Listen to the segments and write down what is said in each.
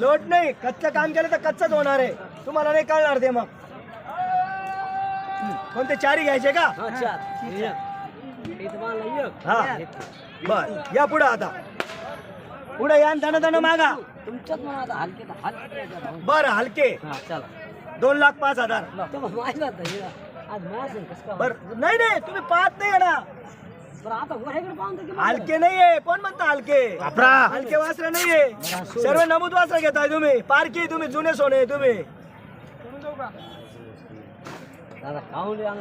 लोट नाही. कच्चं काम केलं तर कच्चंच होणार आहे. तुम्हाला नाही कळणार ते मग. कोणते चारी घ्यायचे का? हा हा. बर. या पुढे आता. पुढे या दण दण मागा. तुमच्याच मनात हलके हलके बर हलके. हा चला. दोन लाख पाच हजार. बर. नाही नाही. तुम्ही पाहत नाही ना. हलके नाहीये. कोण म्हणता हलके? हलके वासरे नाहीये. सर्व नमूद वासरे घेताय तुम्ही. पारखी तुम्ही जुने सोने तुम्ही.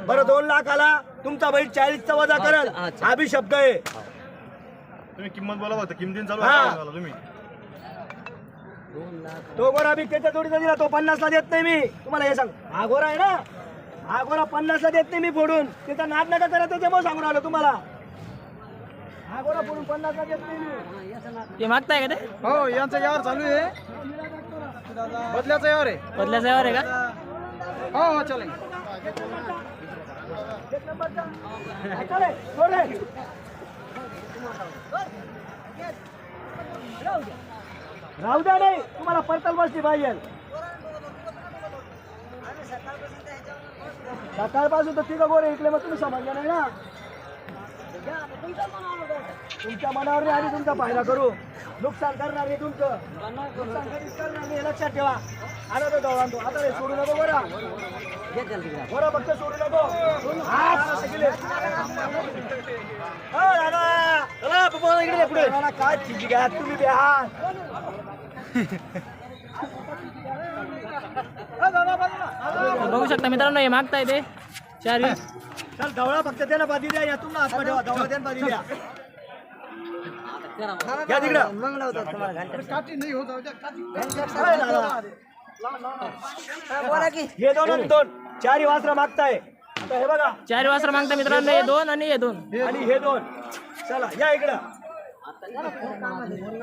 बरं दोन लाख आला तुमचा बैल चाळीसचा वजा करल. अच्छा, अच्छा. हा बी शब्द आहे तुम्ही किंमत बोला होता. किमतीन चालू हा. आहे तुम्ही. तो गोरा बी त्याच्या जोडीचा दिला तो पन्नासला देत नाही मी. तुम्हाला हे सांग. हा गोरा आहे ना? हा गोरा पन्नासला देत नाही मी फोडून. त्याचा नाद नका करा त्याच्यामुळे सांगून आलो तुम्हाला हा गोरा फोडून पन्नासला देत नाही मी ते मागताय का ते? हो यांचा यावर चालू आहे. बदल्याचा यावर आहे. बदल्याचा यावर आहे का? हो हो चालेल. एक नंबरचा. चालेल, सोड. रे. राहू द्या नाही. तुम्हाला परतल बसली पाहिजे सकाळपासून तर तिघं गोरे इकडे मग तुम्ही समजलं नाही ना? तुमच्या मनावर नाही आधी तुमचा फायदा करू. नुकसान करणार नाही तुमचं. नुकसान कधीच करणार नाही लक्षात ठेवा. आता तो दौडान तो आता सोडू नको बरं. बरं फक्त सोडू नको. दादा. इकडे पुढे. काय घ्या तुम्ही बघू शकता मित्रांनो हे मागताय ते. चार चल ढवळा फक्त त्याला पाठी द्या या तुम्हाला हात ठेवा ढवळा त्याला पाठी द्या. घ्या तिकडं. मंगला होता तुम्हाला हो. बोला की हे दोन आणि दोन. चारी वासरं मागताय. आता हे बघा. चार वासर मागता मित्रांनो हे दोन आणि हे दोन. आणि हे दोन. चला या इकडं.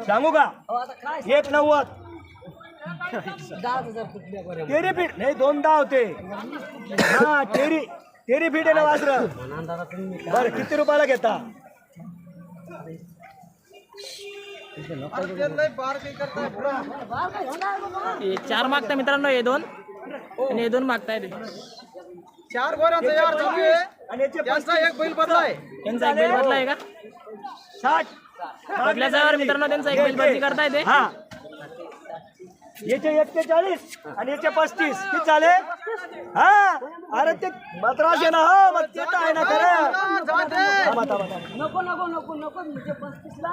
सांगू का? हो आता काय एक नव्वद. दहा हजार कुठल्या बरं. तेरी फीट नाही दोनदा होते. हा तेरी. तेरी फीट आहे ना वासरं? म्हणा दादा तुम्ही बरं किती रुपयाला घेता हे चार मागता मित्रांनो हे दोन. आणि हे दोन मागताय ते. चार गोऱ्यांचा यावर चालू आहे. आणि याचे त्यांचा एक बैल बदलाय त्यांचा एक बैल बदला आहे का? साठ. बदल्याचा यावर मित्रांनो त्यांचा एक बैल बदली करताय ते. हा. याचे एकशे चाळीस आणि याचे पस्तीस. किती झाले? हा? अरे ते मद्रास आहे ना हो मग ते तर आहे ना खरं. नको नको नको नको. म्हणजे पस्तीस ला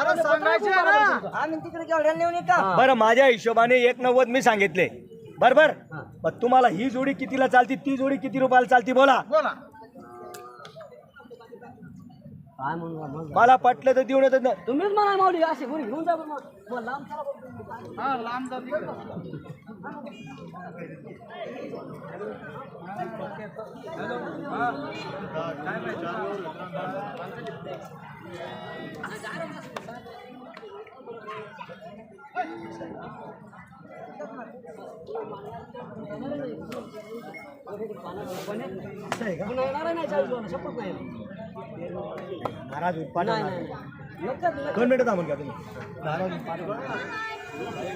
अरे सांगायचे ना. आम्ही तिकडे केवढ्या नेऊन का बरं माझ्या हिशोबाने एक नव्वद मी सांगितले. बरोबर मग तुम्हाला ही जोडी कितीला चालती? ती जोडी किती रुपयाला चालती? बोला. बोला. काय मग मला पटलं तर देऊन येतं तुम्हीच म्हणा माऊली असे कोणी घेऊन जा बरं मग. मग लांब चला बरं तुम्ही. हा लांब जा तिकडे. पुन्हा येणार नाही चाळीस दोन शपथ नाही महाराज उत्पादन दोन मिनिटं थांबून घ्या तुम्ही? महाराज उत्पादन.